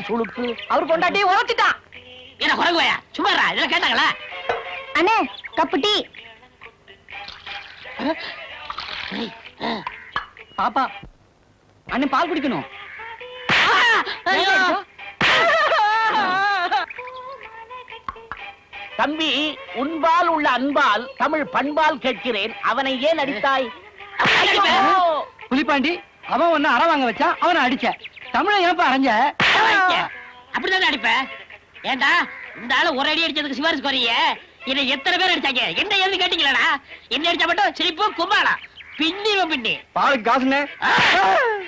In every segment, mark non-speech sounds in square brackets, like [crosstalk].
சுளுக்கு? அவர் கொண்டாட்டி உரைச்சிட்டான் என்ன குரங்குவாயா? சும்மா இருடா, இதெல்லாம் கேட்டாங்களா? அண்ணே கப்பு டீ. பாப்பா அண்ணன் பால் குடிக்கணும். தம்பி உன்பால் உள்ள அன்பால் தமிழ் பண்பால் கேட்கிறேன். அவனை ஏன் அடித்தாய்! புலிப்பாண்டி அவன் ஒன்னு அற வாங்க வச்சான் அவனை அடிச்ச. தமிழை ஏப்பா அரைஞ்ச? அப்படிதானே அடிப்பேன் ஏண்டா இந்த ஆளு ஒரு அடி அடிச்சதுக்கு சிபாரிசு குறைய. இதை எத்தனை பேர் அடிச்சாங்க? என்ன எழுதி கேட்டீங்களா என்ன அடிச்சா மட்டும் சிரிப்பு கும்பாளா பின்னிரும் பின்னி. பாலுக்கு ஆ,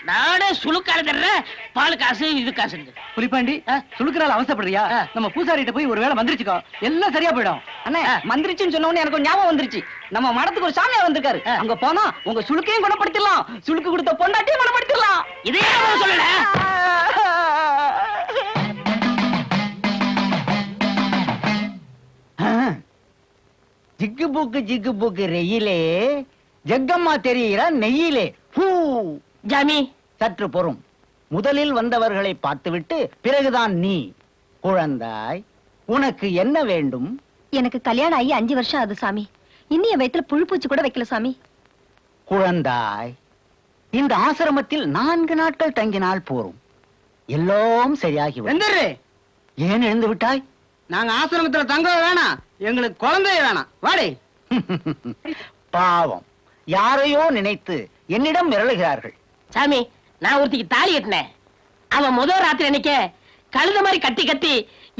நானே சுழுக்கால தர்றேன். பால் காசு இது காசு புலிப்பாண்டி ஆ. சுளுக்குறாள் அவசப்படுறியா. நம்ம பூசாரிட்ட போய் ஒரு வேளை மந்திரிச்சுக்கோ. எல்லாம் சரியா போயிடும். அண்ணே. மந்திரிச்சுன்னு சொன்ன உடனே எனக்கு ஞாபகம் வந்துருச்சு. நம்ம மடத்துக்கு ஒரு சாமியா வந்திருக்காரு. அங்க போனா உங்க சுளுக்கையும் குணப்படுத்திடலாம். சுளுக்கு கொடுத்த பொண்டாட்டியும் குணப்படுத்திடலாம். இதே சொல்லல? ஜிக்கு பூக்கு ஜிக்கு பூக்கு ரெயிலே ஜக்கம்மா தெரிகிற நெய்யிலே. பூ. ஜாமி. சற்று பொறும். முதலில் வந்தவர்களை பார்த்துவிட்டு பிறகுதான் நீ. குழந்தாய் உனக்கு என்ன வேண்டும்? எனக்கு கல்யாணம் ஆகி அஞ்சு வருஷம் ஆகுது சாமி. இன்னும் என் வயித்துல புழு பூச்சி கூட வைக்கல சாமி. குழந்தாய் இந்த ஆசிரமத்தில் நான்கு நாட்கள் தங்கினால் போரும். எல்லாம் சரியாகி எந்திரு ஏன் எழுந்து விட்டாய்? நாங்க ஆசிரமத்துல தங்க வேணாம். எங்களுக்கு குழந்தைய வேணாம். வாடி. [laughs] பாவம். யாரையோ நினைத்து என்னிடம் மிரளுகிறார்கள். சாமி நான் ஒருத்திக்கு தாலி கட்டினேன். அவன் முதல் ராத்திரி அன்னைக்கு கழுத மாதிரி கத்தி கத்தி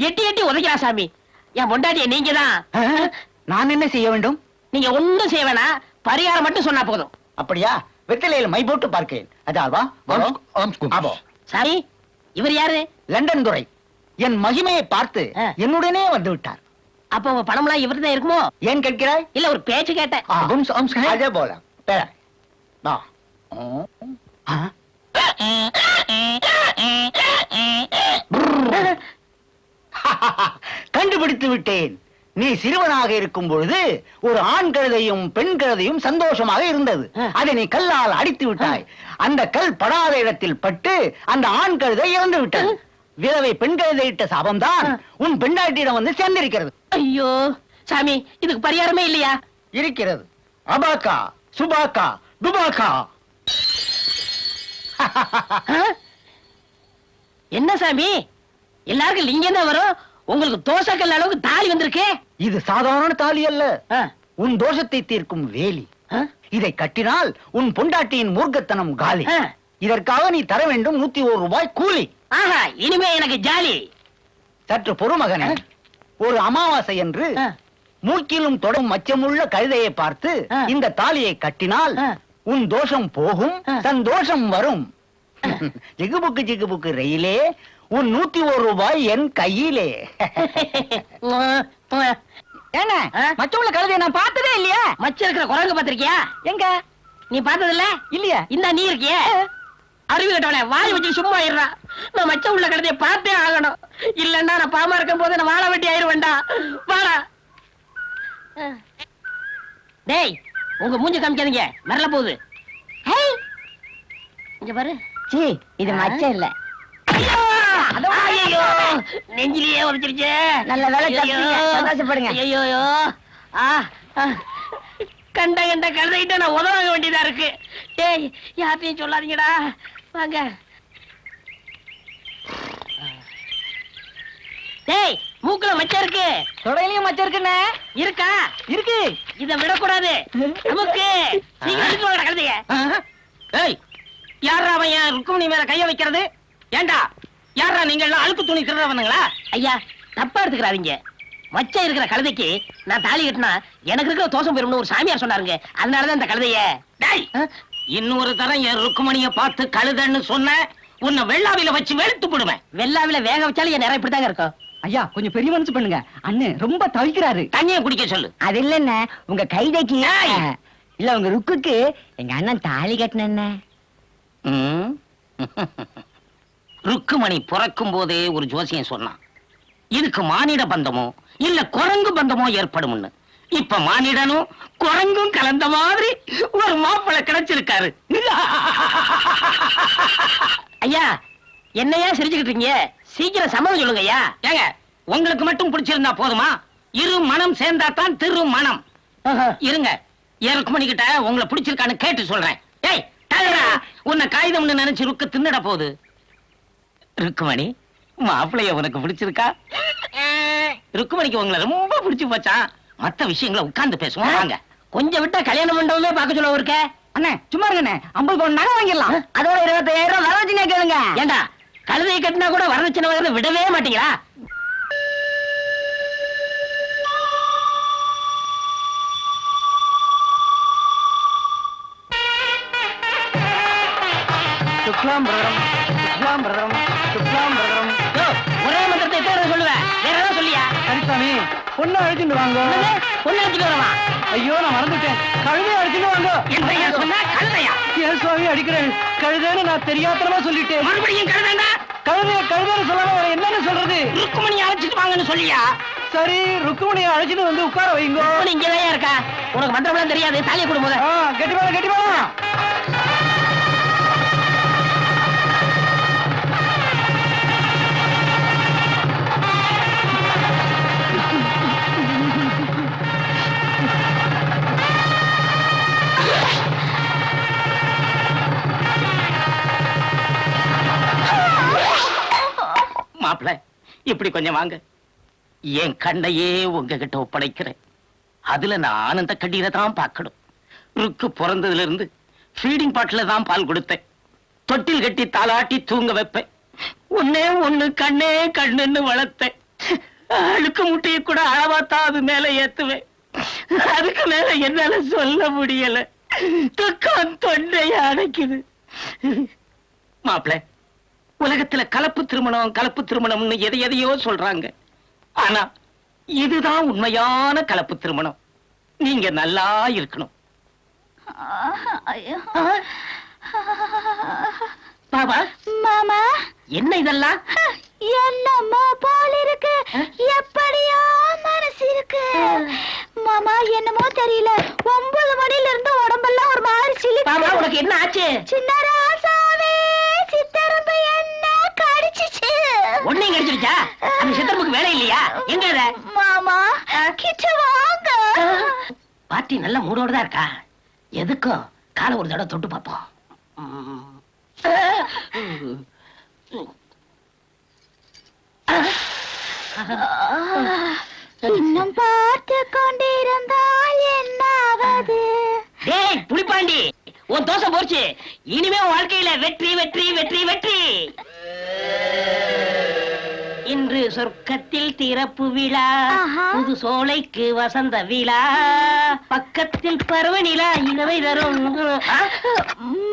எட்டி எட்டி உதைக்கிறா சாமி. என் பொண்டாட்டிய நீங்க தான்? நான் என்ன செய்ய வேண்டும்? நீங்க ஒண்ணும் செய்ய வேணாம். பரிகாரம் மட்டும் சொன்னா போதும். அப்படியா? வெற்றிலையில் மை போட்டு பார்க்கிறேன். அதாவா சாமி இவர் யாரு? லண்டன் துறை. என் மகிமையை பார்த்து. என்னுடனே வந்து விட்டார். அப்ப உங்க பணம்லாம் இவர்தான் தான் இருக்குமோ? ஏன் கேட்கிறாய்? இல்ல ஒரு பேச்சு கேட்டேன். அதே போல. பேர. வா. ஆ. [laughs] கண்டுபிடித்து விட்டேன். நீ சிறுவனாக இருக்கும் பொழுது ஒரு ஆண் கழுதையும் பெண் கழுதையும் சந்தோஷமாக இருந்தது. ஆ. அதை நீ கல்லால் அடித்து விட்டாய். அந்த கல் படாத இடத்தில் பட்டு அந்த ஆண் கழுதை இறந்து விட்டது. விதவை பெண் கழுதை இட்ட சாபம்தான். உன் பெண்டாட்டியிடம் வந்து சேர்ந்திருக்கிறது. ஐயோ சாமி இதுக்கு பரிகாரமே இல்லையா? இருக்கிறது. அபாக்கா சுபாக்கா துபாக்கா? என்ன சாமி? எல்லாருக்கும் லிங்கம் தான் வரும்? உங்களுக்கு தோசைக்கல் அளவுக்கு தாலி வந்திருக்கு. இது சாதாரண தாலி அல்ல. உன் தோஷத்தை தீர்க்கும் வேலி. இதை கட்டினால் உன் பொண்டாட்டியின் மூர்க்கத்தனம் காலி. இதற்காக நீ தர வேண்டும் நூத்தி ஒரு ரூபாய் கூலி. ஆஹா இனிமே எனக்கு ஜாலி. சற்று பொறுமகனே ஒரு அமாவாசை என்று மூக்கிலும் தொடும் மச்சமுள்ள கழுதையை பார்த்து. இந்த தாலியை கட்டினால். உன் தோஷம் போகும். சந்தோஷம் வரும். ஜிகுபுக்கு ஜிகுபுக்கு ரயிலே உன் நூத்தி ஒரு ரூபாய் என் கையிலே. ஏங்க? மச்சமுள்ள கழுதையை நான் பார்த்ததே இல்லையா? மச்சம் இருக்கிற குரங்கு பாத்திருக்கியா எங்க? நீ பார்த்தது இல்ல இல்லையா. இந்த நீ இருக்கியே. அறிவு கட்டவனே வாய் வச்சு சும்மா இருறா நான் மச்சம் உள்ள கழுதைய பார்த்தே ஆகணும் இல்லன்னா நான் பாமா இருக்கும் போது நான் வாழ வெட்டி ஆயிருவேன்டா வாடா டேய் உங்க மூஞ்சி காமிக்காதீங்க மிரள போகுது. இங்க பாரு சீ இது மச்சம் இல்ல ஐயோ! நெஞ்சிலேயே உரைச்சிருச்சே நல்ல! தப்பிச்சீங்க. சந்தோஷப்படுங்க. ஐயையோ! ஆ, ஆ. கண்ட கண்ட கழுதைகிட்ட நான் உதவாங்க வேண்டியதா இருக்கு. டேய் யார்ட்டையும் சொல்லாதீங்கடா. வாங்க. டேய் மூக்குல மச்சம் இருக்கு. தொடையிலையும் மச்சம் இருக்குண்ணே. இருக்கா? இருக்கு. இத விடக்கூடாது. நமக்கு சீக்கிரம் கழுதைய. ஏய் யாரா அவன் என் ருக்குமணி மேல கைய வைக்கிறது? ஏண்டா? யாரா நீங்க எல்லாம் அழுக்கு துணி திருடுறவனுங்களா? ஐயா தப்பா எடுத்துக்கிறாதீங்க. மச்சம் இருக்கிற கழுதைக்கு நான் தாலி கட்டினா எனக்கு இருக்கிற தோசம் போயிரும்னு ஒரு சாமியார் சொன்னாருங்க. அதனாலதான் இந்த கழுதைய டேய் இன்னொரு தரம் என் ருக்குமணிய பார்த்து கழுதைன்னு சொன்ன உன்னை வெள்ளாவில வச்சு வெளுத்து போடுவேன். வெள்ளாவில வேக வச்சாலும் என் நேரம் இப்படிதாங்க இருக்கும். ஐயா கொஞ்சம் பெரிய மனசு பண்ணுங்க. அண்ணன் ரொம்ப தவிக்கிறாரு. தண்ணியை குடிக்க சொல்லு. அது இல்லண்ணே உங்க கைதைக்கு ஏய்! இல்ல உங்க ருக்குக்கு எங்க அண்ணன் தாலி கட்டின ம். ருக்குமணி பிறக்கும் போதே ஒரு ஜோசியம் சொன்னான். இதுக்கு மானிட பந்தமோ? இல்ல குரங்கு பந்தமோ ஏற்படும்னு. இப்ப மானிடனும் குரங்கும் கலந்த மாதிரி ஒரு மாப்பிளை கிடைச்சிருக்காரு. ஐயா என்னையா சிரிச்சுக்கிட்டு இருக்கீங்க சீக்கிரம் சம்மதம் சொல்லுங்க ஐயா. ஏங்க உங்களுக்கு மட்டும் பிடிச்சிருந்தா போதுமா? இரு மனம் சேர்ந்தா தான் திரு மனம். இருங்க ருக்மணி கிட்ட உங்களை பிடிச்சிருக்கான்னு கேட்டு சொல்றேன். ஏய் டகரா உன்னை காகிதம்னு நினைச்சு ருக்கு தின்னுட போகுது. ருக்குமணி மாப்பிளைய உனக்கு பிடிச்சிருக்கா? ருக்குமணிக்கு உங்களை ரொம்ப பிடிச்சு போச்சான் மத்த விஷயங்களை உட்கார்ந்து பேசுவோம். வாங்க. கொஞ்சம் விட்டா கல்யாண மண்டபமே பார்க்க சொல்ல இருக்க அண்ணே சும்மா இருங்கண்ணே. ஐம்பது பவுன் நகை வாங்கிடலாம். அதோட இருபத்தாயிரம் ரூபாய் வரதட்சணை கேளுங்க. ஏண்டா கழுதையை கட்டினா கூட வரதட்சணை வாங்குறத விடவே மாட்டீங்களா? சுக்லாம் பிரதரம் சுக்லாம் பிரதரம் சுக்லாம் சரிசாமி பொண்ணை அழைச்சிட்டு வாங்க. பொண்ணு எடுத்துட்டு வரவா? ஐயோ நான் மறந்துட்டேன். கழுதையை அழைச்சிட்டு வாங்க. என்ன சொன்னா? கழுதையா? ஏன் சுவாமி அடிக்கிறேன். கழுதைன்னு நான் தெரியாத்தனமா சொல்லிட்டேன். மறுபடியும் கழுதைண்டா கழுதைய கழுதைன்னு சொல்லாம வேற என்னன்னு சொல்றது? ருக்குமணி அழைச்சிட்டு வாங்கன்னு சொல்லியா? சரி ருக்குமணியை அழைச்சிட்டு வந்து உட்கார வைங்க. இங்கதான் இருக்கா? உனக்கு மந்திரம்லாம் தெரியாது. தாலியை கொடு முத ஆ, கெட்டி மேல கெட்டி மேல. மாப்பிள இப்படி கொஞ்சம் வாங்க. என் கண்ணையே உங்ககிட்ட ஒப்படைக்கிறேன். அதுல நான் ஆனந்த கண்ணீரை தான் பார்க்கணும். ருக்கு பிறந்ததுல இருந்து ஃபீடிங் பாட்டில தான் பால் கொடுத்தேன் தொட்டில் கட்டி தாளாட்டி தூங்க வைப்பேன். ஒன்னே ஒண்ணு கண்ணே கண்ணுன்னு வளர்த்தேன். அழுக்கு முட்டையை கூட அளவாத்தா அது மேல ஏத்துவேன். அதுக்கு மேல என்னால சொல்ல முடியல. துக்கம் தொண்டையை அடைக்குது. மாப்பிள உலகத்துல கலப்பு திருமணம் கலப்பு திருமணம்னு எதை எதையோ சொல்றாங்க. ஆனா இதுதான் உண்மையான கலப்பு திருமணம். நீங்க நல்லா இருக்கணும். பாபா மாமா. என்ன இதெல்லாம்? என்னமோ போல் இருக்கு. எப்படியோ மனசு இருக்கு. மாமா என்னமோ தெரியல. ஒன்பது மணில இருந்து உடம்பெல்லாம் ஒரு மாதிரி சிலி பாபா உனக்கு என்ன ஆச்சு? சின்ன வேலை இல்லையா? எங்க அத? மாமா கிட்ட வாங்க. பாட்டி நல்ல மூடோட தான் இருக்கா? எதுக்கும்? காலை ஒரு தடவை தொட்டு பார்ப்போம் இன்னும் பார்த்து கொண்டிருந்தால் என்னாவது? டேய் புலிப்பாண்டி உன் தோசை போச்சு இனிமே வாழ்க்கையில வெற்றி வெற்றி வெற்றி வெற்றி. இன்று சொர்க்கத்தில் திறப்பு விழா. புது சோலைக்கு வசந்த விழா. பக்கத்தில் பருவ நிலா இனவை தரும்?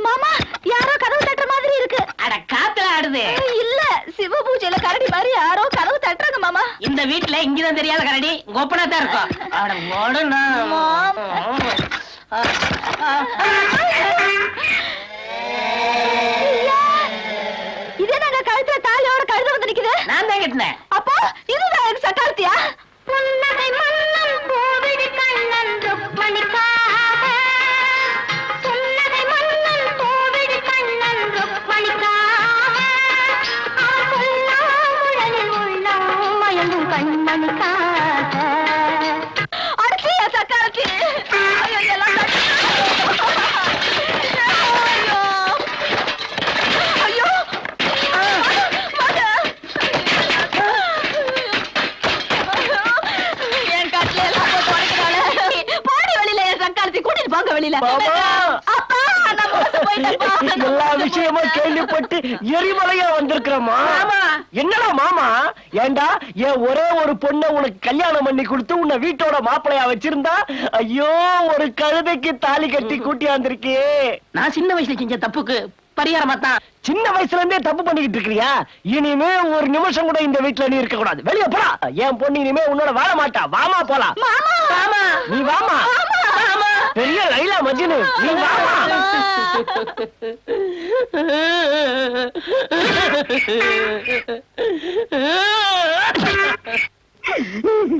மாமா யாரோ கதவு தட்டுற மாதிரி இருக்கு. அட காத்துல ஆடுது. இல்ல சிவ பூஜையில கரடி மாதிரி யாரோ கதவு தட்டுறாங்க மாமா. இந்த வீட்டுல இங்கதான் தெரியாத கரடி. கோப்பனா தான் இருக்கும். அட ஓடுனா. இதே நாங்க கழுத்துல நிக்குது நான் தான் கட்டினேன். அப்போ இதுதான் எனக்கு சக்காலத்தியா [laughs] எல்லா விஷயமும் கேள்விப்பட்டு எரிமலையா வந்திருக்கிறோமா. என்னடா மாமா? ஏண்டா என் ஒரே ஒரு பொண்ணை உனக்கு கல்யாணம் பண்ணி கொடுத்து உன்னை வீட்டோட மாப்பிளையா வச்சிருந்தா? ஐயோ ஒரு கழுதைக்கு தாலி கட்டி கூட்டியாந்திருக்கே நான் சின்ன வயசுல செஞ்ச தப்புக்கு பரிகாரமா சின்ன வயசுல இருந்தே தப்பு பண்ணிக்கிட்டு இருக்கிறியா? இனிமே ஒரு நிமிஷம் கூட இந்த வீட்டுல நீ இருக்க கூடாது வெளிய போடா. என் பொண்ணு இனிமே உன்னோட வாழ மாட்டா. வாமா போலாம் வாமா. நீ வாமா. பெரிய லைலா மஜ்னு. நீ வாமா.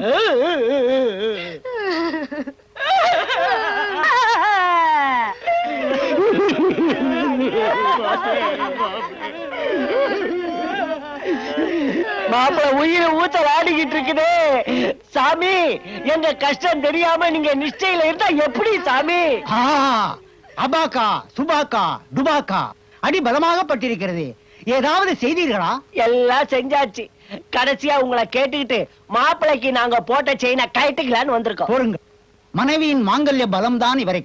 Ah! [laughs] மாப்பிள உயிரை ஊத்த ஆடிக்கிட்டு இருக்குதே. சாமி எங்க கஷ்டம் தெரியாம நீங்க நிச்சயில இருந்தா எப்படி சாமி? அபாக்கா சுபாக்கா டுபாக்கா அடி பலமாகப்பட்டிருக்கிறது ஏதாவது செய்தீர்களா? எல்லாம் செஞ்சாச்சு. கடைசியா உங்களை கேட்டுக்கிட்டு மாப்பிளைக்கு நாங்க போட்ட செயினை கழட்டுக்கலான்னு வந்திருக்கோம். பொறுங்க மனைவியின் மாங்கல்ய பலம்தான் இவரை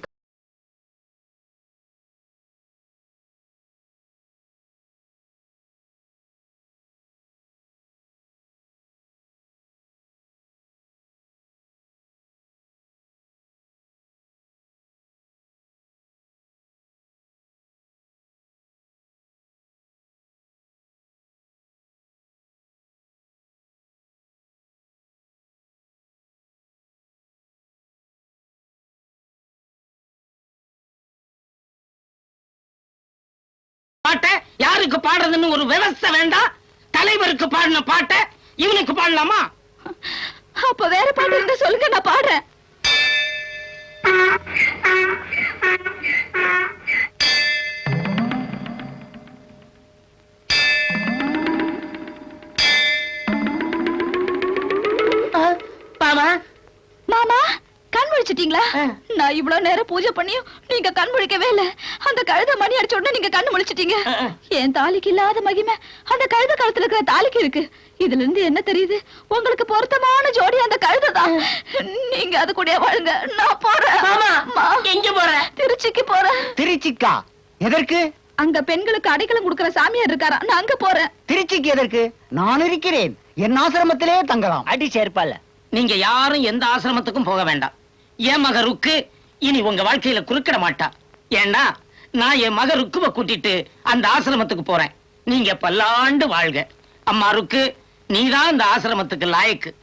பாட்ட யாருக்கு பாடுறதுன்னு ஒரு விவசாய வேண்டாம் தலைவருக்கு பாடின பாட்ட இவனுக்கு பாடலாமா? அப்ப வேற பாட்டு இருந்தா சொல்லுங்க நான் பாடுறேன். பாமா மாமா? முழிச்சிட்டீங்களா நான் இவ்வளவு நேரம் பூஜை பண்ணியும் நீங்க கண் முழிக்கவே இல்ல. அந்த கழுத மணி அடிச்ச உடனே நீங்க கண்ணு முழிச்சிட்டீங்க என் தாலிக்கு இல்லாத மகிமை. அந்த கழுத கழுத்துல இருக்கிற தாலிக்கு இருக்கு. இதுல இருந்து என்ன தெரியுது? உங்களுக்கு பொருத்தமான ஜோடி அந்த கழுத தான். நீங்க அது கூட வாழுங்க. நான் போறேன். எங்க போற? திருச்சிக்கு போறேன். திருச்சிக்கா? எதற்கு? அங்க பெண்களுக்கு அடைக்கலம் கொடுக்கிற சாமியார் இருக்காரா? நான் அங்க போறேன். திருச்சிக்கு எதற்கு? நான் இருக்கிறேன். என் ஆசிரமத்திலே தங்கலாம். அடி சேர்ப்பால நீங்க யாரும் எந்த ஆசிரமத்துக்கும் போக வேண்டாம். என் மக ருக்கு இனி உங்க வாழ்க்கையில குறுக்கிட மாட்டா. ஏன்னா நான் என் மக ருக்குவ கூட்டிட்டு அந்த ஆசிரமத்துக்கு போறேன். நீங்க பல்லாண்டு வாழ்க. அம்மா ருக்கு நீதான் அந்த ஆசிரமத்துக்கு லாயக்கு.